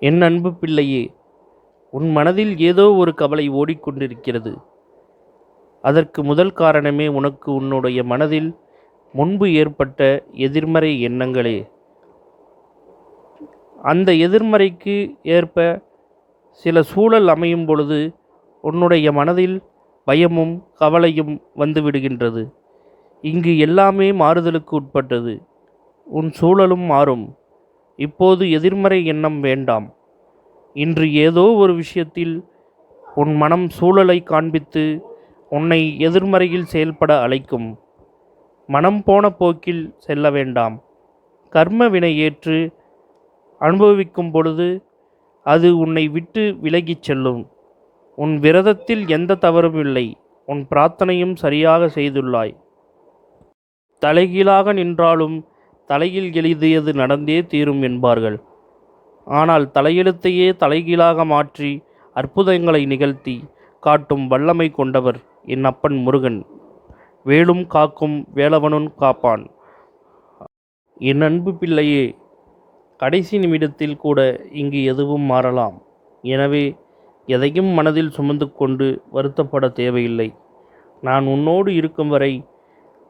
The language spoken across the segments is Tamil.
என் அன்பு பிள்ளையே உன் மனதில் ஏதோ ஒரு கவலை ஓடிக்கொண்டிருக்கிறது. அதற்கு முதல் காரணமே உனக்கு உன்னுடைய மனதில் முன்பு ஏற்பட்ட எதிர்மறை எண்ணங்களே. அந்த எதிர்மறைக்கு ஏற்ப சில சூழல் அமையும் பொழுது உன்னுடைய மனதில் பயமும் கவலையும் வந்து விடுகின்றது. இங்கு எல்லாமே மாறுதலுக்கு உட்பட்டது. உன் சூழலும் மாறும். இப்போது எதிர்மறை எண்ணம் வேண்டாம். இன்று ஏதோ ஒரு விஷயத்தில் உன் மனம் சூழலை காண்பித்து உன்னை எதிர்மறையில் செயல்பட அழைக்கும். மனம் போன போக்கில் செல்ல வேண்டாம். கர்ம வினை ஏற்று அனுபவிக்கும் பொழுது அது உன்னை விட்டு விலகிச் செல்லும். உன் விரதத்தில் எந்த தவறும் இல்லை. உன் பிரார்த்தனையும் சரியாக செய்துள்ளாய். தலைகீழாக நின்றாலும் தலையில் எழுதியது நடந்தே தீரும் என்பார்கள். ஆனால் தலையெழுத்தையே தலைகீழாக மாற்றி அற்புதங்களை நிகழ்த்தி காட்டும் வல்லமை கொண்டவர் என் அப்பன் முருகன். வேலும் காக்கும் வேலவனும் காப்பான். என் அன்பு பிள்ளையே கடைசி நிமிடத்தில் கூட இங்கு எதுவும் மாறலாம். எனவே எதையும் மனதில் சுமந்து கொண்டு வருத்தப்பட தேவையில்லை. நான் உன்னோடு இருக்கும் வரை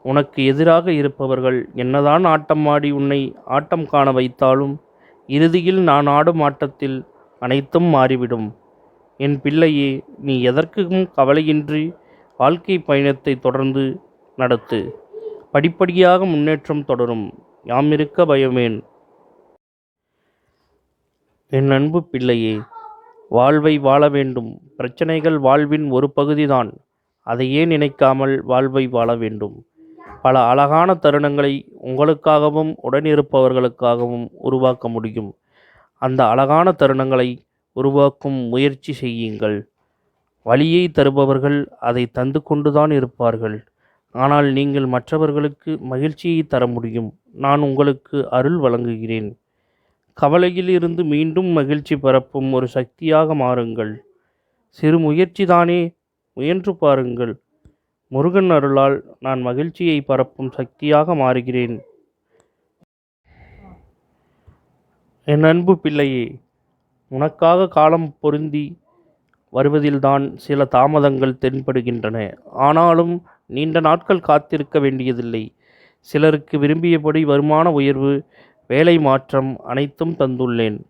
உனக்கு எதிராக இருப்பவர்கள் என்னதான் ஆட்டம் ஆடி உன்னை ஆட்டம் காண வைத்தாலும் இறுதியில் நான் ஆடும் ஆட்டத்தில் அனைத்தும் மாறிவிடும். என் பிள்ளையே நீ எதற்கும் கவலையின்றி வாழ்க்கை பயணத்தை தொடர்ந்து நடத்து. படிப்படியாக முன்னேற்றம் தொடரும். யாமிருக்க பயமேன். என் அன்பு பிள்ளையே வாழ்வை வாழ வேண்டும். பிரச்சனைகள் வாழ்வின் ஒரு பகுதிதான். அதையே நினைக்காமல் வாழ்வை வாழ வேண்டும். பல அழகான தருணங்களை உங்களுக்காகவும் உடனிருப்பவர்களுக்காகவும் உருவாக்க முடியும். அந்த அழகான தருணங்களை உருவாக்கும் முயற்சி செய்யுங்கள். வழியை தருபவர்கள் அதை தந்து கொண்டுதான் இருப்பார்கள். ஆனால் நீங்கள் மற்றவர்களுக்கு மகிழ்ச்சியை தர முடியும். நான் உங்களுக்கு அருள் வழங்குகிறேன். கவலையில் இருந்து மீண்டும் மகிழ்ச்சி பரப்பும் ஒரு சக்தியாக மாறுங்கள். சிறு முயற்சிதானே முயன்று பாருங்கள். முருகன் அருளால் நான் மகிழ்ச்சியை பரப்பும் சக்தியாக மாறுகிறேன். என் அன்பு பிள்ளையே உனக்காக காலம் பொருந்தி வருவதில்தான் சில தாமதங்கள் தென்படுகின்றன. ஆனாலும் நீண்ட நாட்கள் காத்திருக்க வேண்டியதில்லை. சிலருக்கு விரும்பியபடி வருமான உயர்வு வேலை மாற்றம் அனைத்தும் தந்துள்ளேன்.